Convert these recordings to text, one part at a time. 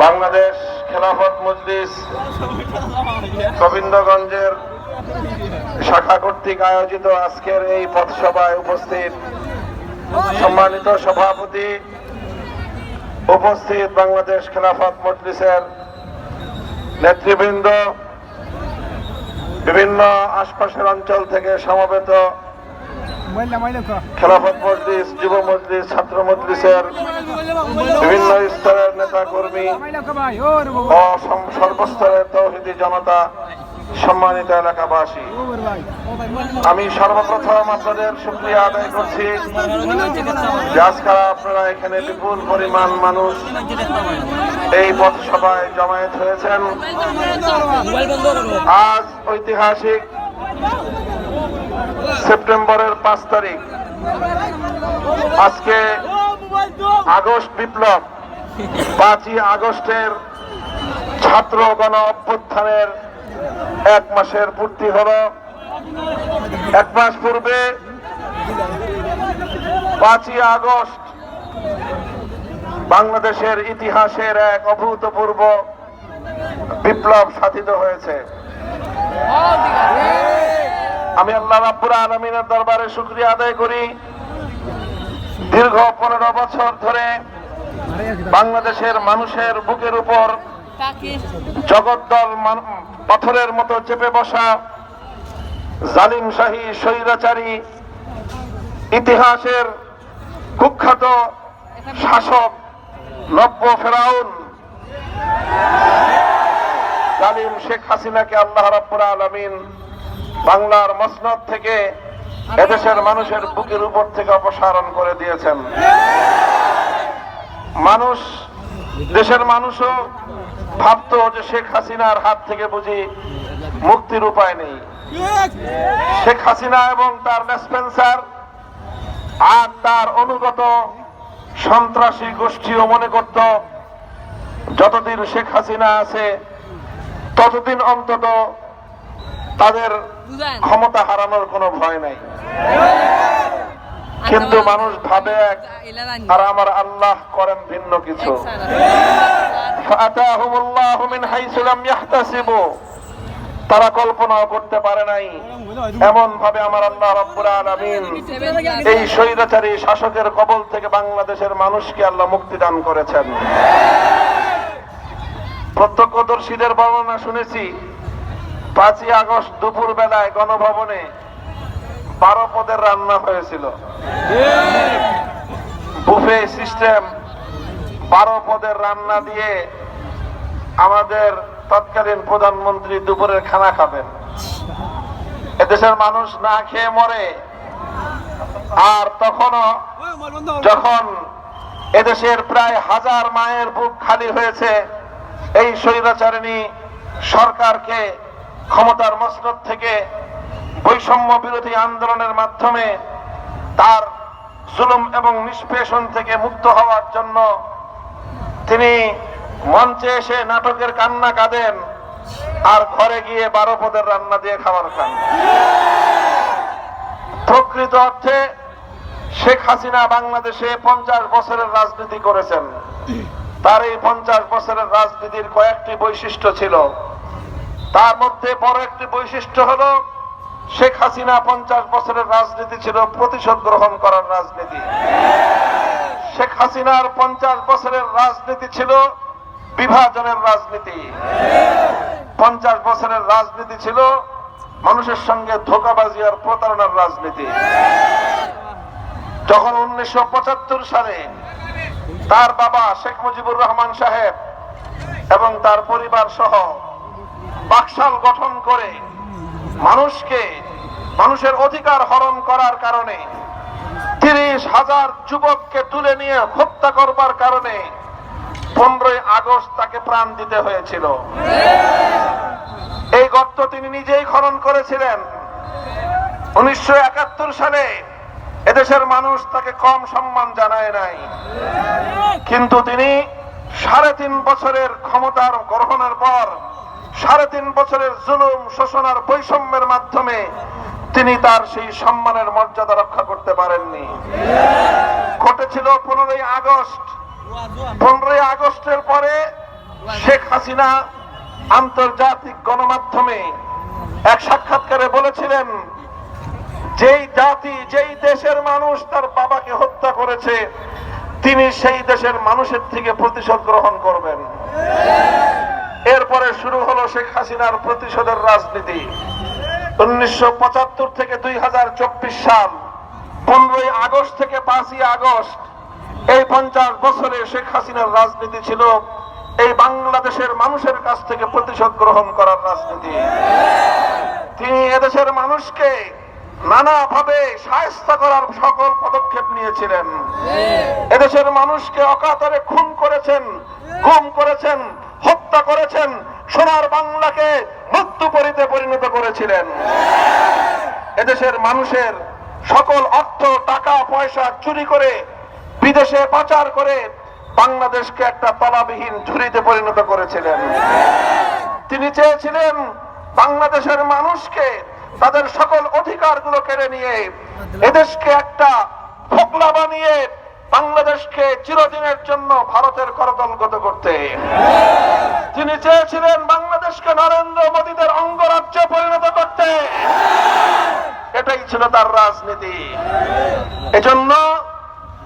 বাংলাদেশ খেলাফত মজলিস গোবিন্দগঞ্জের শাখা কর্তৃক আয়োজিত আজকের এই পথসভায় উপস্থিত সম্মানিত সভাপতি উপস্থিত বাংলাদেশ খেলাফত মজলিসের নেতৃবৃন্দ, বিভিন্ন আশপাশের অঞ্চল থেকে সমবেত খেলাফত মজলিস যুব মজলিস ছাত্র মজলিসের বিভিন্ন স্তরের নেতা কর্মী ও সর্বস্তরের তৌহিদি জনতা সম্মানিত এলাকাবাসী। আমি সর্বপ্রথম আপনাদের শুক্রিয়া আদায় করছি যে আজকাল আপনারা এখানে বিপুল পরিমাণ মানুষ এই পথসভায় জমায়েত হয়েছেন। আজ ঐতিহাসিক সেপ্টেম্বরের পাঁচ তারিখ। আজকে আগস্ট বিপ্লব। পাঁচই আগস্টের ছাত্র গণ অভ্যুত্থানের এক মাসের পূর্তি হলো। এক মাস পূর্বে পাঁচই আগস্ট বাংলাদেশের ইতিহাসের এক অভূতপূর্ব বিপ্লব সাধিত হয়েছে। আমি আল্লাহ রাব্বুল আলমিনের দরবারে শুক্রিয়া আদায় করি। দীর্ঘ পনেরো বছর ধরে বাংলাদেশের মানুষের বুকের উপর জগদ্দল পাথরের মতো চেপে বসা জালিম শাহী স্বৈরাচারী ইতিহাসের কুখ্যাত শাসক নব্য ফেরাউন। জালিম শেখ হাসিনাকে আল্লাহ রাব্বুল আলামিন বাংলার মসনদ থেকে এদেশের মানুষের বুকের উপর থেকে অপসারণ করে দিয়েছেন। মানুষ, দেশের মানুষও ভাবতো যে শেখ হাসিনার হাত থেকে বুঝি মুক্তির উপায় নেই। শেখ হাসিনা এবং তার লেসপেন্সার আর তার অনুগত সন্ত্রাসী গোষ্ঠীও মনে করত, যতদিন শেখ হাসিনা আছে, ততদিন অন্তত তাদের ক্ষমতা হারানোর কোনো ভয় নাই। কিন্তু মানুষ ভাবে এক আর আমার আল্লাহ করেন ভিন্ন কিছু। তারা কল্পনাও করতে পারে নাই। এমন ভাবে আমার আল্লাহ রব্বুর আলমিন এই স্বৈরাচারী শাসকের কবল থেকে বাংলাদেশের মানুষকে আল্লাহ মুক্তি দান করেছেন। প্রত্যক্ষদর্শীদের বর্ণনা শুনেছি। পাঁচই আগস্ট দুপুর বেলায় গণভবনে বারো পদের রান্না হয়েছিল। বুফে সিস্টেম বারো পদের রান্না দিয়ে আমাদের তৎকালীন প্রধানমন্ত্রী দুপুরের খানা খাবেন। এদেশের মানুষ না খেয়ে মরে। আর তখনও যখন এদেশের প্রায় হাজার মায়ের বুক খালি হয়েছে, এই স্বৈরাচারিণী সরকারকে ক্ষমতার মসনদ থেকে বৈষম্য বিরোধী আন্দোলনের মাধ্যমে তার জুলুম এবং নিষ্পেষণ থেকে মুক্ত হওয়ার জন্য তিনি মঞ্চে এসে নাটকের কান্না কাঁদেন আর ঘরে গিয়ে বারো পদের রান্না দিয়ে খাবার খান। প্রকৃত অর্থে শেখ হাসিনা বাংলাদেশে পঞ্চাশ বছরের রাজনীতি করেছেন। তার এই পঞ্চাশ বছরের রাজনীতির কয়েকটি বৈশিষ্ট্য ছিল। তার মধ্যে বড় একটি বৈশিষ্ট্য হলো, শেখ হাসিনা পঞ্চাশ বছরের রাজনীতি ছিল, প্রতিশোধ গ্রহণ করার রাজনীতি। শেখ হাসিনার পঞ্চাশ বছরের রাজনীতি ছিল বিভাজনের রাজনীতি। পঞ্চাশ বছরের রাজনীতি ছিল মানুষের সঙ্গে ধোকাবাজি আর প্রতারণার রাজনীতি। যখন উনিশশো পঁচাত্তর সালে তার বাবা শেখ মুজিবুর রহমান সাহেব এবং তার পরিবার সহ বাকশাল গঠন করে মানুষকে মানুষের অধিকার হরণ করার কারণে তিরিশ হাজার যুবককে তুলে নিয়ে হত্যা করবার কারণে পনেরোই আগস্ট তাকে প্রাণ দিতে হয়েছিল। এই গর্ত তিনি নিজেই খনন করেছিলেন। উনিশশো একাত্তর সালে এদেশের মানুষ তাকে কম সম্মান জানায় নাই। কিন্তু তিনি সাড়ে তিন বছরের ক্ষমতার গ্রহণের পর সাড়ে তিন বছরের জুলুম, শোষণ আর বৈষম্যের মাধ্যমে তিনি তার সেই সম্মানের মর্যাদা রক্ষা করতে পারেননি। ঘটেছিল পনেরোই আগস্ট। পনেরোই আগস্টের পরে শেখ হাসিনা আন্তর্জাতিক গণমাধ্যমে এক সাক্ষাৎকারে বলেছিলেন, যেই জাতি, যেই দেশের মানুষ তার বাবাকে হত্যা করেছে, তিনি সেই দেশের মানুষের থেকে প্রতিশোধ গ্রহণ করবেন। এরপরে শুরু হলো শেখ হাসিনার প্রতিশোধের রাজনীতি। উনিশশো পঁচাত্তর থেকে দুই সাল, পনেরোই আগস্ট থেকে পাঁচই আগস্ট, এই পঞ্চাশ বছরে শেখ হাসিনার রাজনীতি ছিল এই বাংলাদেশের মানুষের কাছ থেকে প্রতিশোধ গ্রহণ করার রাজনীতি। তিনি এদেশের মানুষকে নানাভাবে সাহায্য করার সকল পদক্ষেপ নিয়েছিলেন। এদেশের মানুষকে অকাতরে খুন করেছেন, গুম করেছেন হত্যা করেছেন, সোনার বাংলাকে মৃত্যুপরিতে পরিণত করেছিলেন। এদেশের মানুষের সকল অর্থ, টাকা, পয়সা চুরি করে বিদেশে পাচার করে বাংলাদেশকে একটা তলাবিহীন ঝুড়িতে পরিণত করেছিলেন। তিনি চেয়েছিলেন বাংলাদেশের মানুষকে তাদের সকল অধিকারগুলো কেড়ে নিয়ে এদেশকে একটা ফোকলা বানিয়ে বাংলাদেশকে চিরদিনের জন্য ভারতের করদলগত করতে। তিনি চেয়েছিলেন বাংলাদেশকে নরেন্দ্র মোদীদের অঙ্গরাজ্যে পরিণত করতে। এটাই ছিল তার রাজনীতি। এজন্য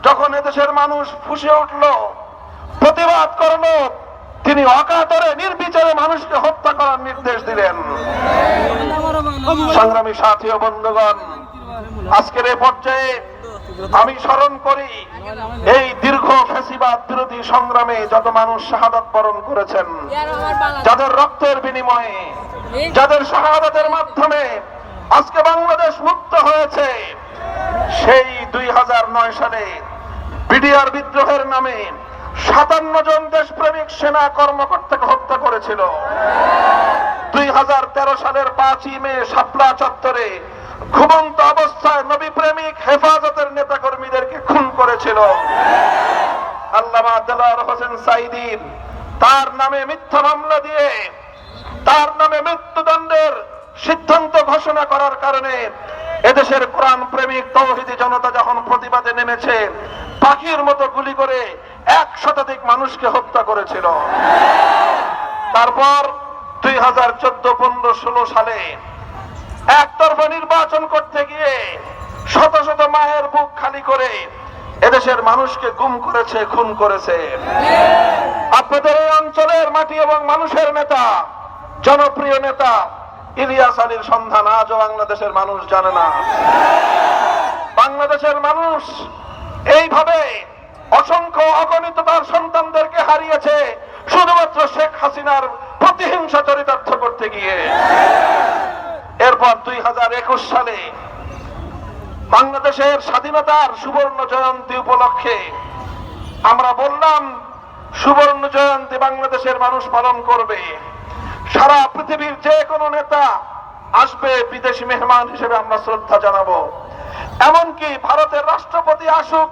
যখন এদেশের মানুষ ফুসে উঠল, প্রতিবাদ করল, তিনি অকাতরে নির্বিচারে মানুষকে হত্যা করার নির্দেশ দিলেন। সংগ্রামী সাথী ও বন্ধুগণ, আজকের এই পর্যায়ে আমি স্মরণ করি, এই দীর্ঘ ফেসিবাদ বিরোধী সংগ্রামে যত মানুষ শাহাদত বরণ করেছেন, যাদের রক্তের বিনিময়ে, যাদের শাহাদাতের মাধ্যমে আজকে বাংলাদেশ মুক্ত হয়েছে, সেই দুই সালে বিডিআর বিদ্রোহের নামে সাতান্ন জন দেশপ্রেমিক সেনা কর্মকর্তাকে হত্যা করেছিল। দুই হাজার তেরো সালের পাঁচই মে শাপলা চত্বরে ঘুমন্ত অবস্থায় নবী প্রেমিক হেফাজতের নেতা কর্মীদেরকে খুন করেছিল। তার নামে মিথ্যা মামলা দিয়ে, তার নামে মৃত্যুদণ্ডের সিদ্ধান্ত ঘোষণা করার কারণে এদেশের কোরআন প্রেমিক তৌহিদি জনতা যখন প্রতিবাদে নেমেছে, পাখির মতো গুলি করে এক শতাধিক মানুষকে হত্যা করেছিল। তারপর দুই হাজার চোদ্দ, পনেরো, ষোলো সালে একতরফা নির্বাচন করতে খালি করে এদেশের মানুষকে গুম করেছে, খুন করেছে। আপনাদের এই অঞ্চলের মাটি এবং মানুষের নেতা, জনপ্রিয় নেতা ইলিয়াস আলীর সন্ধান আজও বাংলাদেশের মানুষ জানে না। বাংলাদেশের মানুষ এইভাবে অসংখ্য অগণিত তার সন্তানদেরকে হারিয়েছে, শুধুমাত্র শেখ হাসিনার প্রতিহিংসা চরিতার্থ করতে গিয়ে। এরপর দুই সালে বাংলাদেশের স্বাধীনতার সুবর্ণ জয়ন্তী উপলক্ষে আমরা বললাম, সুবর্ণ জয়ন্তী বাংলাদেশের মানুষ পালন করবে। সারা পৃথিবীর যে কোনো নেতা আসবে বিদেশি মেহমান হিসেবে আমরা শ্রদ্ধা জানাব। এমনকি ভারতের রাষ্ট্রপতি আসুক,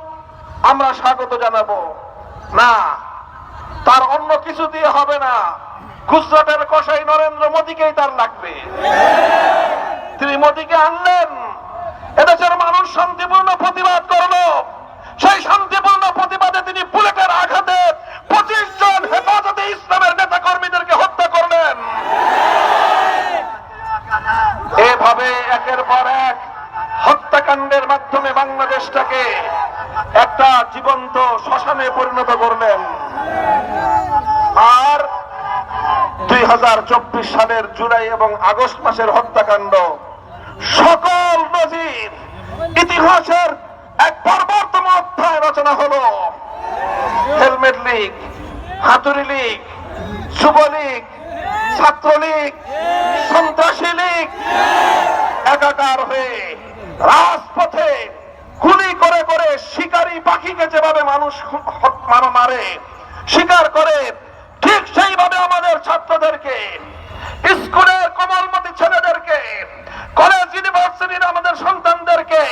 আমরা স্বাগত জানাব। না, তার অন্য কিছু দিয়ে হবে না। গুজরাটের কষাই নরেন্দ্র মোদীকেই তার লাগবে। তিনি মোদীকে আনলেন। মানুষ শান্তিপূর্ণ প্রতিবাদ করল। সেই শান্তিপূর্ণ প্রতিবাদে তিনি বুলেটের আঘাতে পঁচিশ জন হেফাজতে ইসলামের নেতা কর্মীদেরকে হত্যা করলেন। এভাবে একের পর এক হত্যাকাণ্ডের মাধ্যমে বাংলাদেশটাকে একটা জীবন্ত শ্মশানে পরিণত করলেন। আর দুই হাজার চব্বিশ সালের জুলাই এবং আগস্ট মাসের হত্যাকাণ্ড সকল নজির ইতিহাসের এক পরবর্তম অধ্যায় রচনা হলো। হেলমেট লীগ, হাতুড়ি লীগ যুবলীগ ছাত্রলীগ সন্ত্রাসী লীগ একাকার হয়ে রাজপথে গুলি করে করে শিকারী পাখিকে যেভাবে মানুষ মারে, শিকার করে, ঠিক সেইভাবে আমাদের ছাত্রদেরকে স্কুলের কোমলমতি ছেলেদেরকে কলেজ ইউনিভার্সিটির আমাদের সন্তানদেরকে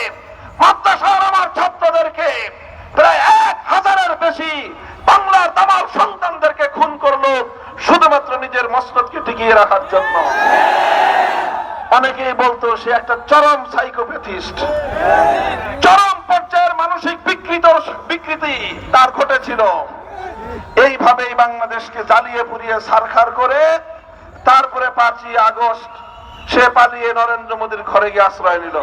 মাদ্রাসার আমার ছাত্রদেরকে প্রায় এক হাজারের বেশি বাংলার তামার সন্তানদেরকে খুন করল শুধুমাত্র নিজের মসনদকে টিকিয়ে রাখার জন্য। অনেকেই বলতো, সে একটা চরম সাইকোপ্যাথিস্ট চরম পর্যায়ের মানসিক বিকৃত, বিকৃতি তার ঘটেছিল। এইভাবে এইভাবেই বাংলাদেশকে জ্বালিয়ে পুড়িয়ে সারখার করে, তারপরে পাঁচই আগস্ট সে পালিয়ে নরেন্দ্র মোদীর ঘরে গিয়ে আশ্রয় নিল।